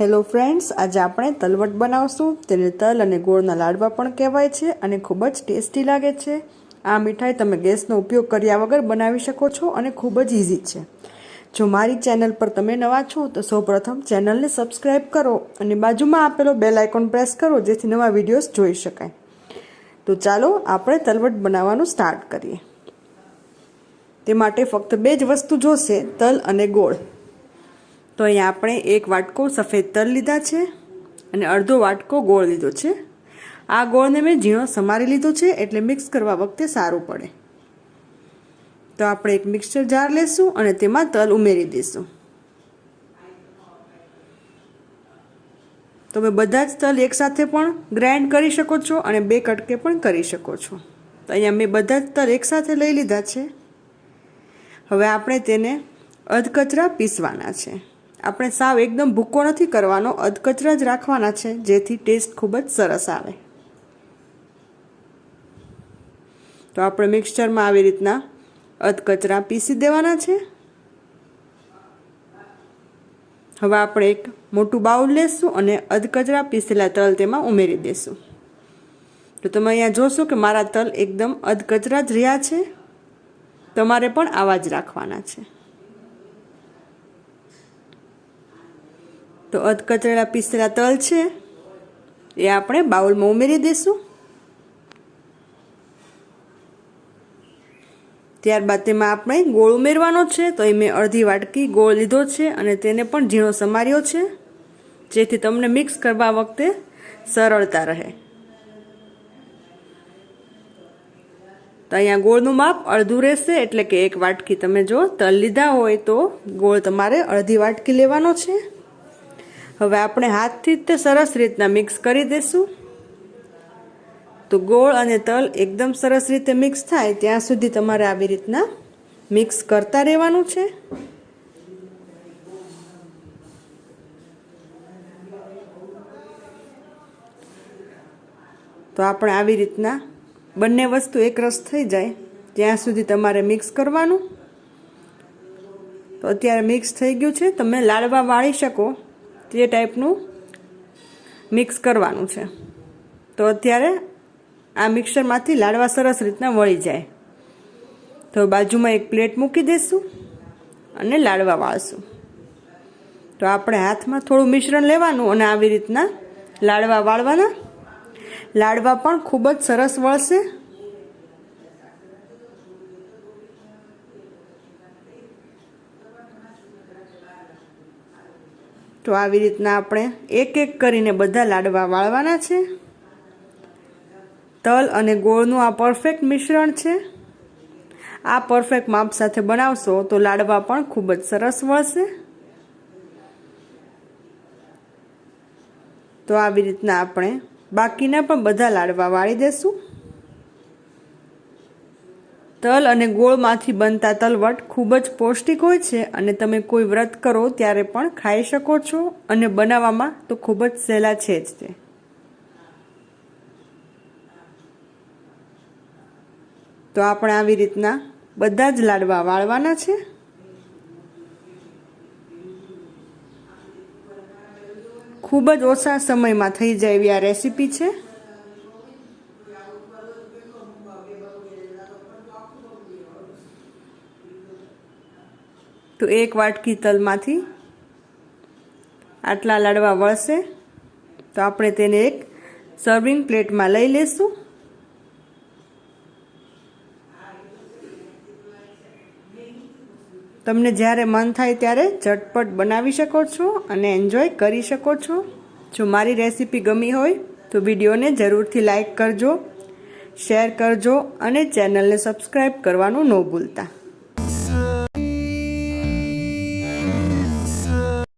Hello friends, આજે આપણે તલવટ બનાવશું. તેને તલ અને ગોળના લાડવા પણ કહેવાય છે અને ખૂબ જ ટેસ્ટી લાગે છે. આ મીઠાઈ તમે ગેસનો ઉપયોગ કર્યા વગર બનાવી શકો છો અને ખૂબ જ ઇઝી છે. જો મારી ચેનલ પર તમે નવા છો, તો સૌપ્રથમ ચેનલને સબસ્ક્રાઇબ કરો અને બાજુમાં આપેલો બેલ આઇકોન પ્રેસ કરો, જેથી નવા વિડીયોઝ જોઈ શકાય. તો ચાલો આપણે તલવટ બનાવવાનું સ્ટાર્ટ કરીએ. તે માટે ફક્ત બે જ વસ્તુ જોશે, તલ અને ગોળ. તો અહીંયા આપણે એક વાટકો સફેદ તલ લીધા છે અને અડધો વાટકો ગોળ લીધો છે. આ ગોળને મેં ઝીણો સમારી લીધો છે એટલે મિક્સ કરવા વખતે સારું પડે. તો આપણે એક મિક્સર જાર લેશું અને તેમાં તલ ઉમેરી દઈશું. તમે બધા જ તલ એકસાથે પણ ગ્રાઇન્ડ કરી શકો છો અને બે કટકે પણ કરી શકો છો. તો અહીંયા મેં બધા જ તલ એકસાથે લઈ લીધા છે. હવે આપણે તેને અધકચરા પીસવાના છે. આપણે સાવ એકદમ ભૂકો નથી કરવાનો, અધકચરા જ રાખવાના છે, જેથી ટેસ્ટ ખૂબ જ સરસ આવે. તો આપણે મિક્સચરમાં આવી રીતના અધકચરા પીસી દેવાના છે. હવે આપણે એક મોટું બાઉલ લેશું અને અધકચરા પીસેલા તલ તેમાં ઉમેરી દઈશું તો તમે અહીંયા જોશો કે મારા તલ એકદમ અધકચરા જ રહ્યા છે. તમારે પણ આવા જ રાખવાના છે. તો અધકચરેલા પીસેલા તલ છે. એ આપણે બાઉલમાં ઉમેરી દઈશું ત્યારબાદ તેમાં આપણે ગોળ ઉમેરવાનો છે, તો એ મેં અડધી વાટકી ગોળ લીધો છે અને તેને પણ ઝીણો સમાર્યો છે, જેથી તમને મિક્સ કરવા વખતે સરળતા રહે. તો અહીંયા ગોળનું માપ અડધું રહેશે, એટલે કે એક વાટકી તમે જો તલ લીધા હોય તો ગોળ તમારે અડધી વાટકી લેવાનો છે. હવે આપણે હાથથી જ તે સરસ રીતના મિક્સ કરી દઈશું તો ગોળ અને તલ એકદમ સરસ રીતે મિક્સ થાય ત્યાં સુધી તમારે આવી રીતના મિક્સ કરતા રહેવાનું છે. તો આપણે આવી રીતના બંને વસ્તુ એક રસ થઈ જાય ત્યાં સુધી તમારે મિક્સ કરવાનું. તો અત્યારે મિક્સ થઈ ગયું છે. તમે લાડવા વાળી શકો. તે ટાઈપનું મિક્સ કરવાનું છે. તો અત્યારે આ મિક્સરમાંથી લાડવા સરસ રીતના વળી જાય. તો બાજુમાં એક પ્લેટ મૂકી દઈશું અને લાડવા વાળશું. તો આપણે હાથમાં થોડું મિશ્રણ લેવાનું અને આવી રીતના લાડવા વાળવાના. લાડવા પણ ખૂબ જ સરસ વળશે. તો આવી રીતના આપણે એક એક કરીને બધા લાડવા વાળવાના છે. તલ અને ગોળનું આ પરફેક્ટ મિશ્રણ છે. આ પરફેક્ટ માપ સાથે બનાવશો તો લાડવા પણ ખૂબ જ સરસ વળશે. તો આવી રીતના આપણે બાકીના પણ બધા લાડવા વાળી દેશું. તલ અને ગોળમાંથી બનતા તલવટ ખૂબ જ પૌષ્ટિક હોય છે અને તમે કોઈ વ્રત કરો ત્યારે પણ ખાઈ શકો છો અને બનાવવામાં તો ખૂબ જ સહેલા છે જ તે. તો આપણે આવી રીતના બધા જ લાડવા વાળવાના છે? ખૂબ જ ઓછા સમયમાં થઈ જાય એવી આ રેસીપી છે. તો એક વાટકી તલમાંથી આટલા લાડવા વળશે. તો આપણે તેને એક સર્વિંગ પ્લેટમાં લઈ લેશું. તમને જ્યારે મન થાય ત્યારે ઝટપટ બનાવી શકો છો અને એન્જોય કરી શકો છો. જો મારી રેસીપી ગમી હોય તો વિડીયોને જરૂરથી લાઇક કરજો શેર કરજો અને ચેનલને સબસ્ક્રાઈબ કરવાનું ન ભૂલતા.